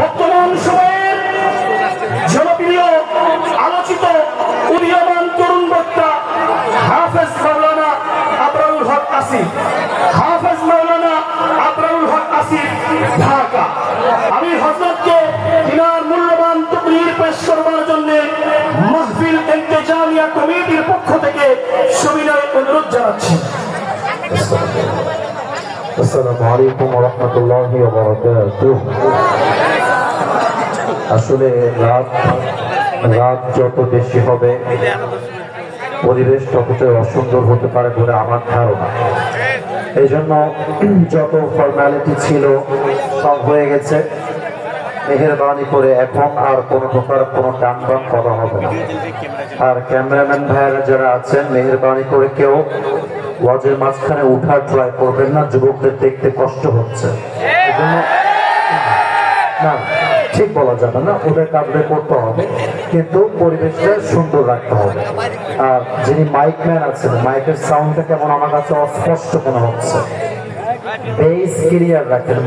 বর্তমান সময়ের জনপ্রিয়, আলোচিত, উদীয়মান তরুণ বক্তা হাফেজ মাওলানা আবরারুল হক আসিফ। হাফেজ মাওলানা আবরারুল হক আসিফ, ঢাকা। আমি হজরতকে তিনার মূল্যবান তকরির পেশ করবার জন্য মাহফিল ইন্তেজামিয়া কমিটির পক্ষ থেকে সবিনয় অনুরোধ জানাচ্ছি। আসসালামু আলাইকুম রহমতুল্লাহি আসলে রাত রাত যত বেশি হবে, পরিবেশ ততটাই অসুন্দর হতে পারে বলে আমার ধারণা। এই জন্য যত ফর্মালিটি ছিল, সব হয়ে গেছে। মেহরবানি করে এখন আর কোনো প্রকার কোনো টান করা হবে না। আর ক্যামেরাম্যান ভাইয়েরা যারা আছেন, মেহরবানি করে কেউ ওয়াজের মাঝখানে উঠার ট্রাই করবেন না, যুবকদের দেখতে কষ্ট হচ্ছে। না ঠিক বলা যাবে না, ওদের কাজে করতে হবে, কিন্তু পরিবেশটা সুন্দর রাখতে হবে। আর যিনি মাইক ম্যান আছেন মাইকের সাউন্ডটা কেমন আমার কাছে অস্পষ্ট মনে হচ্ছে। বেস ক্লিয়ার রাখেন